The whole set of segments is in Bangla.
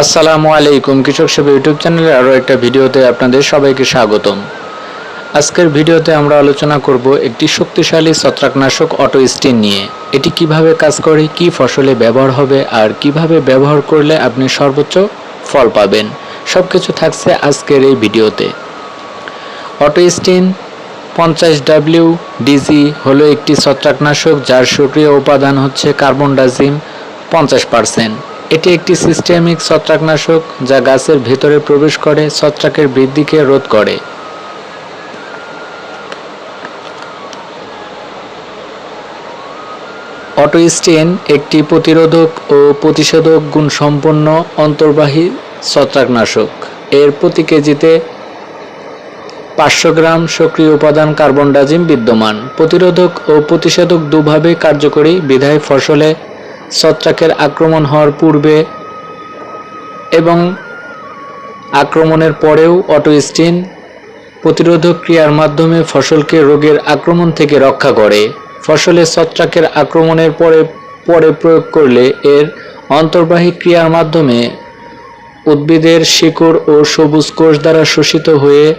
আসসালামু আলাইকুম, কৃষক সেবা ইউটিউব চ্যানেলের আরও একটা ভিডিওতে আপনাদের সবাইকে স্বাগতম। আজকের ভিডিওতে আমরা আলোচনা করব একটি শক্তিশালী ছত্রাকনাশক অটো স্টিন নিয়ে। এটি কীভাবে কাজ করে, কি ফসলে ব্যবহার হবে, আর কীভাবে ব্যবহার করলে আপনি সর্বোচ্চ ফল পাবেন সব কিছু থাকছে আজকের এই ভিডিওতে। অটো স্টিন পঞ্চাশ ডাব্লিউ ডিজি হলো একটি ছত্রাকনাশক যার সক্রিয় উপাদান হচ্ছে কার্বন ডাজিম পঞ্চাশ পার্সেন্ট। এটি একটি সিস্টেমিক ছত্রাকনাশক যা গাছের ভেতরে প্রবেশ করে, ছত্রাকের বৃদ্ধিকে রোধ করে। অটোস্টেন একটি প্রতিরোধক ও প্রতিষেধক গুণসম্পন্ন অন্তর্বাহী ছত্রাকনাশক। এর প্রতি কেজিতে পাঁচশো গ্রাম সক্রিয় উপাদান কার্বন ডাজিম বিদ্যমান। প্রতিরোধক ও প্রতিষেধক দুভাবে কার্যকরী, বিধায় ফসলে ছত্রাকের আক্রমণ হওয়ার পূর্বে এবং আক্রমণের পরেও অটোস্টিন প্রতিরোধক ক্রিয়ার মাধ্যমে ফসলকে রোগের আক্রমণ থেকে রক্ষা করে। ফসলে ছত্রাকের আক্রমণের পরে পরে প্রয়োগ করলে এর অন্তর্বাহী ক্রিয়ার মাধ্যমে উদ্ভিদের শিকড় ও সবুজ কোষ দ্বারা শোষিত হয়ে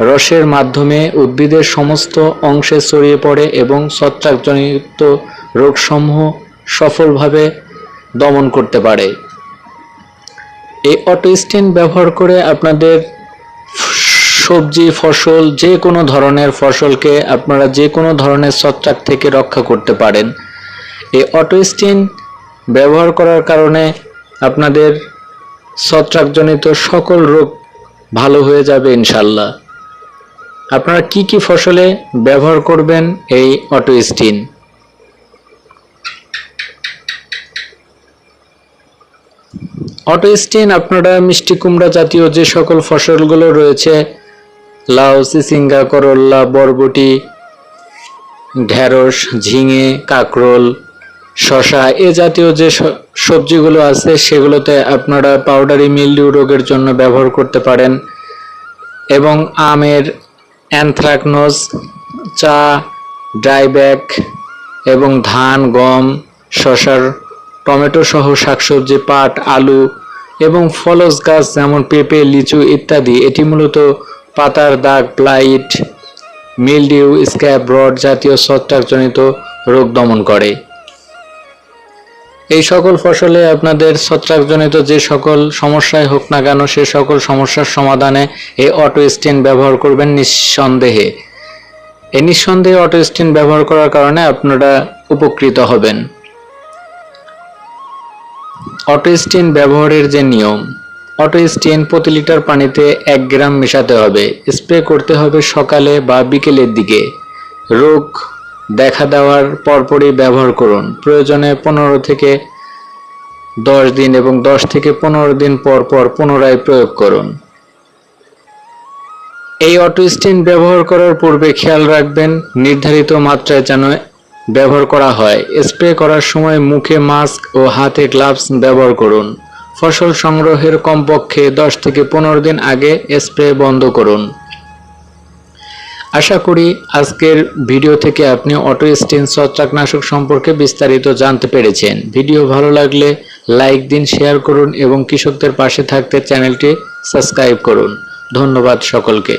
রসের মাধ্যমে উদ্ভিদের সমস্ত অংশে ছড়িয়ে পড়ে এবং ছত্রাকজনিত রোগসমূহ সফলভাবে দমন করতে পারে। এই অটোস্টিন ব্যবহার করে আপনাদের সবজি, ফসল, যে কোনো ধরনের ফসলকে আপনারা যে কোনো ধরনের ছত্রাক থেকে রক্ষা করতে পারেন। এই অটো অটোস্টিন ব্যবহার করার কারণে আপনাদের ছত্রাকজনিত সকল রোগ ভালো হয়ে যাবে ইনশাল্লাহ আপনারা কি কি ফসলে ব্যবহার করবেন এই অটো অটোস্টিন? অটোস্টিন আপনারা মিষ্টি কুমড়া জাতীয় যে সকল ফসলগুলো রয়েছে লাউ চিচিঙ্গা করল্লা, বরবটি, ঢেঁড়স, ঝিঙে, কাকরোল শশা এ জাতীয় যে সবজিগুলো আছে, সেগুলোতে আপনারা পাউডারি মিলডিউ রোগের জন্য ব্যবহার করতে পারেন। এবং আমের অ্যানথ্রাকনোজ, চা ড্রাইব্যাক এবং ধান, গম শশার টমেটো সহ শাকসবজি, পাট, আলু এবং ফলস গাছ যেমন পেঁপে, লিচু ইত্যাদি। এটি মূলত পাতার দাগ, ব্লাইট, মিলডিউ, স্ক্যাব, রড জাতীয় ছত্রাকজনিত রোগ দমন করে। এই সকল ফসলে আপনাদের ছত্রাকজনিত যে সকল সমস্যায় হোক না কেন, সে সকল সমস্যার সমাধানে এই অটো স্টেন ব্যবহার করবেন নিঃসন্দেহে। এই নিঃসন্দেহে অটো স্টেন ব্যবহার করার কারণে আপনারা উপকৃত হবেন। অটোস্টিন ব্যবহারের যে নিয়ম, অটোস্টিন প্রতি লিটার পানিতে এক গ্রাম মেশাতে হবে। স্প্রে করতে হবে সকালে বা বিকেলের দিকে। রোগ দেখা দেওয়ার পরপরই ব্যবহার করুন। প্রয়োজনে পনেরো থেকে দশ দিন এবং দশ থেকে পনেরো দিন পর পর পুনরায় প্রয়োগ করুন। এই অটোস্টিন ব্যবহার করার পূর্বে খেয়াল রাখবেন, নির্ধারিত মাত্রায় যেন ব্যবহার করা হয়। স্প্রে করার সময় মুখে মাস্ক ও হাতে গ্লাভস ব্যবহার করুন। ফসল সংগ্রহের কমপক্ষে দশ থেকে পনেরো দিন আগে স্প্রে বন্ধ করুন। আশা করি আজকের ভিডিও থেকে আপনি অটো স্টেন ছত্রাকনাশক সম্পর্কে বিস্তারিত জানতে পেরেছেন। ভিডিও ভালো লাগলে লাইক দিন, শেয়ার করুন এবং কৃষকদের পাশে থাকতে চ্যানেলটি সাবস্ক্রাইব করুন। ধন্যবাদ সকলকে।